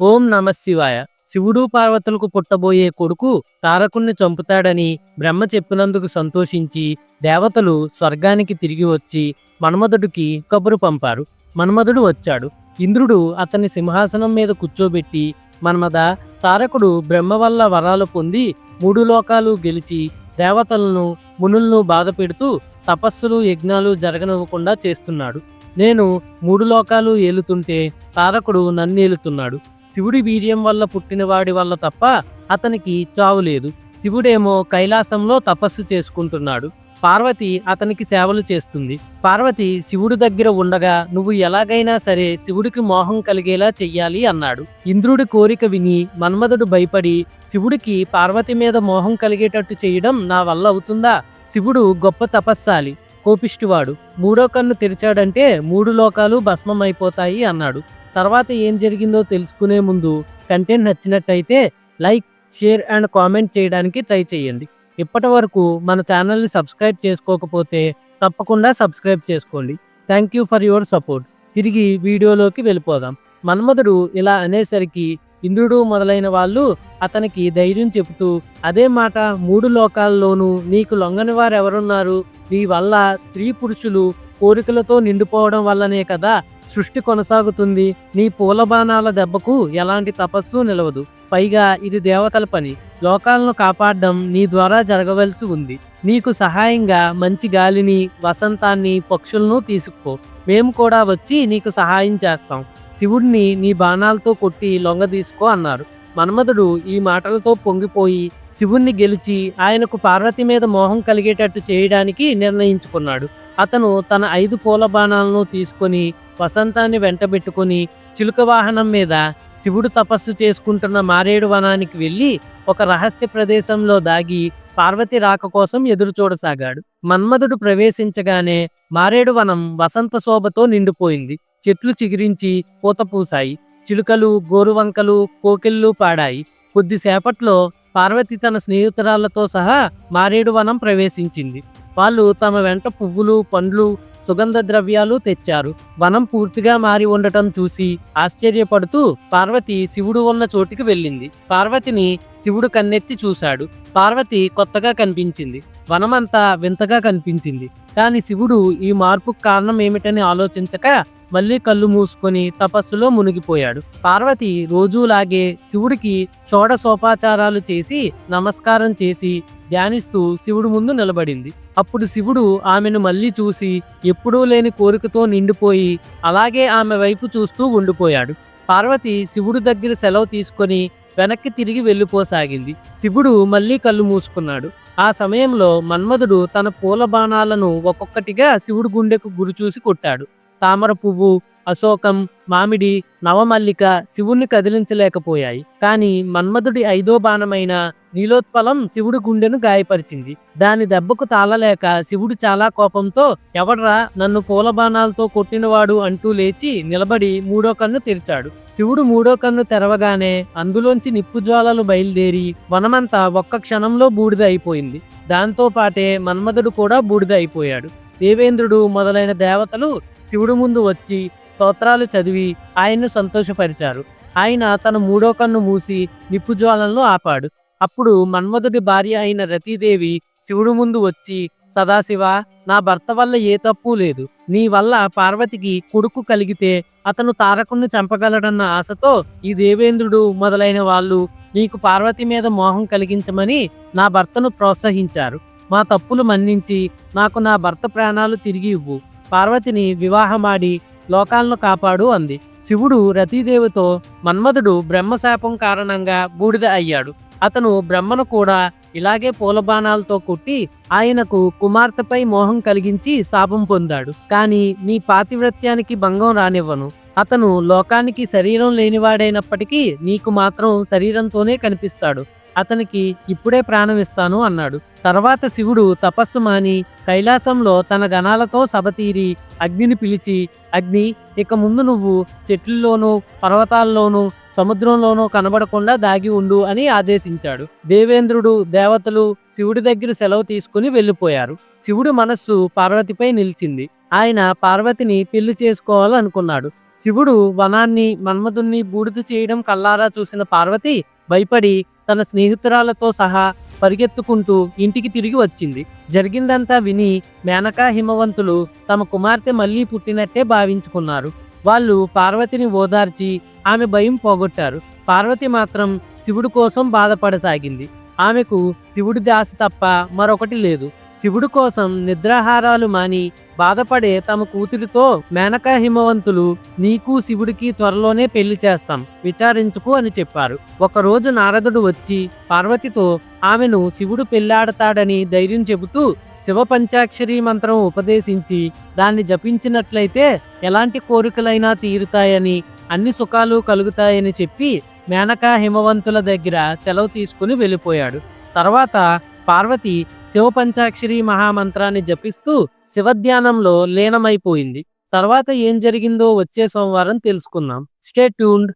ఓం నమ శివాయ. శివుడు పార్వతులకు పుట్టబోయే కొడుకు తారకుణ్ణి చంపుతాడని బ్రహ్మ చెప్పినందుకు సంతోషించి దేవతలు స్వర్గానికి తిరిగి వచ్చి మన్మధుడికి కబురు పంపారు. మన్మధుడు వచ్చాడు. ఇంద్రుడు అతన్ని సింహాసనం మీద కూర్చోబెట్టి మన్మద తారకుడు బ్రహ్మ వల్ల వరాలు పొంది మూడు లోకాలు గెలిచి దేవతలను మునులను బాధ పెడుతూ తపస్సులు యజ్ఞాలు జరగనివ్వకుండా చేస్తున్నాడు. నేను మూడు లోకాలు ఏలుతుంటే తారకుడు నన్ను ఏలుతున్నాడు శివుడి వీర్యం వల్ల పుట్టినవాడి వల్ల తప్ప అతనికి చావు లేదు. శివుడేమో కైలాసంలో తపస్సు చేసుకుంటున్నాడు. పార్వతి అతనికి సేవలు చేస్తుంది. పార్వతి శివుడి దగ్గర ఉండగా నువ్వు ఎలాగైనా సరే శివుడికి మోహం కలిగేలా చెయ్యాలి అన్నాడు. ఇంద్రుడి కోరిక విని మన్మధుడు భయపడి శివుడికి పార్వతి మీద మోహం కలిగేటట్టు చేయడం నా వల్ల అవుతుందా? శివుడు గొప్ప తపస్సాలి కోపిష్టివాడు. మూడో కన్ను తెరిచాడంటే మూడు లోకాలు భస్మమైపోతాయి అన్నాడు. తర్వాత ఏం జరిగిందో తెలుసుకునే ముందు కంటెంట్ నచ్చినట్టయితే లైక్ షేర్ అండ్ కామెంట్ చేయడానికి ట్రై చేయండి. ఇప్పటి వరకు మన ఛానల్ని సబ్స్క్రైబ్ చేసుకోకపోతే తప్పకుండా సబ్స్క్రైబ్ చేసుకోండి. Thank you for your support తిరిగి వీడియోలోకి వెళ్ళిపోదాం. మన్మధుడు ఇలా అనేసరికి ఇంద్రుడు మొదలైన వాళ్ళు అతనికి ధైర్యం చెబుతూ అదే మాట మూడు లోకాల్లోనూ నీకు లొంగని వారు ఎవరున్నారు నీ వల్ల స్త్రీ పురుషులు కోరికలతో నిండిపోవడం వల్లనే కదా సృష్టి కొనసాగుతుంది. నీ పూల బాణాల దెబ్బకు ఎలాంటి తపస్సు నిలవదు. పైగా ఇది దేవతల పని. లోకాలను కాపాడడం నీ ద్వారా జరగవలసి ఉంది. నీకు సహాయంగా మంచి గాలిని వసంతాన్ని పక్షులను తీసుకుపో. మేము కూడా వచ్చి నీకు సహాయం చేస్తాం. శివుడిని నీ బాణాలతో కొట్టి లొంగ తీసుకో అన్నారు. మన్మధుడు ఈ మాటలతో పొంగిపోయి శివుణ్ణి గెలిచి ఆయనకు పార్వతి మీద మోహం కలిగేటట్టు చేయడానికి నిర్ణయించుకున్నాడు. అతను తన ఐదు పూల బాణాలను తీసుకొని వసంతాన్ని వెంటబెట్టుకొని చిలుక వాహనం మీద శివుడు తపస్సు చేసుకుంటున్న మారేడు వనానికి వెళ్ళి ఒక రహస్య ప్రదేశంలో దాగి పార్వతి రాక కోసం ఎదురుచూడసాగాడు మన్మధుడు ప్రవేశించగానే మారేడు వనం వసంత శోభతో నిండిపోయింది. చెట్లు చిగిరించి పూత పూసాయి చిలుకలు గోరువంకలు కోకిళ్ళు పాడాయి. కొద్దిసేపట్లో పార్వతి తన స్నేహితురాళ్ళతో సహా మారేడు వనం ప్రవేశించింది. వాళ్ళు తమ వెంట పువ్వులు పండ్లు సుగంధ ద్రవ్యాలు తెచ్చారు. వనం పూర్తిగా మారి ఉండటం చూసి ఆశ్చర్యపడుతూ పార్వతి శివుడు ఉన్న చోటికి వెళ్ళింది. పార్వతిని శివుడు కన్నెత్తి చూశాడు. పార్వతి కొత్తగా కనిపించింది. వనమంతా వింతగా కనిపించింది. కానీ శివుడు ఈ మార్పుకు కారణం ఏమిటని ఆలోచించక మళ్ళీ కళ్ళు మూసుకొని తపస్సులో మునిగిపోయాడు. పార్వతి రోజూలాగే శివుడికి షోడసోపాచారాలు చేసి నమస్కారం చేసి ధ్యానిస్తూ శివుడు ముందు నిలబడింది. అప్పుడు శివుడు ఆమెను మళ్ళీ చూసి ఎప్పుడూ లేని కోరికతో నిండిపోయి అలాగే ఆమె వైపు చూస్తూ ఉండిపోయాడు. పార్వతి శివుడు దగ్గర సెలవు తీసుకొని వెనక్కి తిరిగి వెళ్ళిపోసాగింది. శివుడు మళ్ళీ కళ్ళు మూసుకున్నాడు. ఆ సమయంలో మన్మధుడు తన పూల బాణాలను ఒక్కొక్కటిగా శివుడు గుండెకు గురిచూసి కొట్టాడు. తామర పువ్వు అశోకం మామిడి నవమల్లిక శివుణ్ణి కదిలించలేకపోయాయి. కానీ మన్మధుడి ఐదో బాణమైన నీలోత్పలం శివుడి గుండెను గాయపరిచింది. దాని దెబ్బకు తాళలేక శివుడు చాలా కోపంతో ఎవడ్రా నన్ను పూల బాణాలతో కొట్టినవాడు అంటూ లేచి నిలబడి మూడో కన్ను తెరిచాడు. శివుడు మూడో కన్ను తెరవగానే అందులోంచి నిప్పుజ్వాలలు బయలుదేరి వనమంతా ఒక్క క్షణంలో బూడిద అయిపోయింది. దాంతో పాటే మన్మధుడు కూడా బూడిద అయిపోయాడు. దేవేంద్రుడు మొదలైన దేవతలు శివుడు ముందు వచ్చి స్తోత్రాలు చదివి ఆయన్ను సంతోషపరిచారు. ఆయన తన మూడో కన్ను మూసి నిప్పుజ్వాలంలో ఆపాడు. అప్పుడు మన్మధుడి భార్య అయిన రతీదేవి శివుడు ముందు వచ్చి సదాశివ నా భర్త వల్ల ఏ తప్పు లేదు. నీ వల్ల పార్వతికి కొడుకు కలిగితే అతను తారకుణ్ణి చంపగలడన్న ఆశతో ఈ దేవేంద్రుడు మొదలైన వాళ్ళు నీకు పార్వతి మీద మోహం కలిగించమని నా భర్తను ప్రోత్సహించారు. మా తప్పులు మన్నించి నాకు నా భర్త ప్రాణాలు తిరిగి ఇవ్వు. పార్వతిని వివాహమాడి లోకాలను కాపాడు అంది. శివుడు రతీదేవితో మన్మధుడు బ్రహ్మశాపం కారణంగా బూడిద అయ్యాడు. అతను బ్రహ్మను కూడా ఇలాగే పూలబాణాలతో కొట్టి ఆయనకు కుమార్తెపై మోహం కలిగించి శాపం పొందాడు. కానీ నీ పాతివ్రత్యానికి భంగం రానివ్వను. అతను లోకానికి శరీరం లేనివాడైనప్పటికీ నీకు మాత్రం శరీరంతోనే కనిపిస్తాడు. అతనికి ఇప్పుడే ప్రాణం ఇస్తాను అన్నాడు. తర్వాత శివుడు తపస్సు మాని కైలాసంలో తన గణాలతో సభతీరి అగ్నిని పిలిచి అగ్ని ఇక ముందు నువ్వు చెట్లలోనూ పర్వతాల్లోనూ సముద్రంలోనూ కనబడకుండా దాగి ఉండు అని ఆదేశించాడు. దేవేంద్రుడు దేవతలు శివుడి దగ్గర సెలవు తీసుకుని వెళ్ళిపోయారు. శివుడి మనస్సు పార్వతిపై నిలిచింది. ఆయన పార్వతిని పెళ్ళి చేసుకోవాలనుకున్నాడు. శివుడు వనాన్ని మన్మధుణ్ణి బూడిద చేయడం కల్లారా చూసిన పార్వతి భయపడి తన స్నేహితురాలతో సహా పరిగెత్తుకుంటూ ఇంటికి తిరిగి వచ్చింది. జరిగిందంతా విని మేనకా హిమవంతులు తమ కుమార్తె మళ్ళీ పుట్టినట్టే భావించుకున్నారు. వాళ్ళు పార్వతిని ఓదార్చి ఆమె భయం పోగొట్టారు. పార్వతి మాత్రం శివుడు కోసం బాధపడసాగింది. ఆమెకు శివుడి దాసి తప్ప మరొకటి లేదు. శివుడు కోసం నిద్రాహారాలు మాని బాధపడే తమ కూతురితో మేనకా హిమవంతులు నీకు శివుడికి త్వరలోనే పెళ్ళి చేస్తాం విచారించుకు అని చెప్పారు. ఒకరోజు నారదుడు వచ్చి పార్వతితో ఆమెను శివుడు పెళ్ళాడతాడని ధైర్యం చెబుతూ శివ పంచాక్షరి మంత్రం ఉపదేశించి దాన్ని జపించినట్లయితే ఎలాంటి కోరికలైనా తీరుతాయని అన్ని సుఖాలు కలుగుతాయని చెప్పి మేనకా హిమవంతుల దగ్గర సెలవు తీసుకుని వెళ్ళిపోయాడు. తర్వాత పార్వతి శివ పంచాక్షరి మహామంత్రాన్ని జపిస్తూ శివధ్యానంలో లీనమైపోయింది. తర్వాత ఏం జరిగిందో వచ్చే సోమవారం తెలుసుకుందాం. Stay tuned.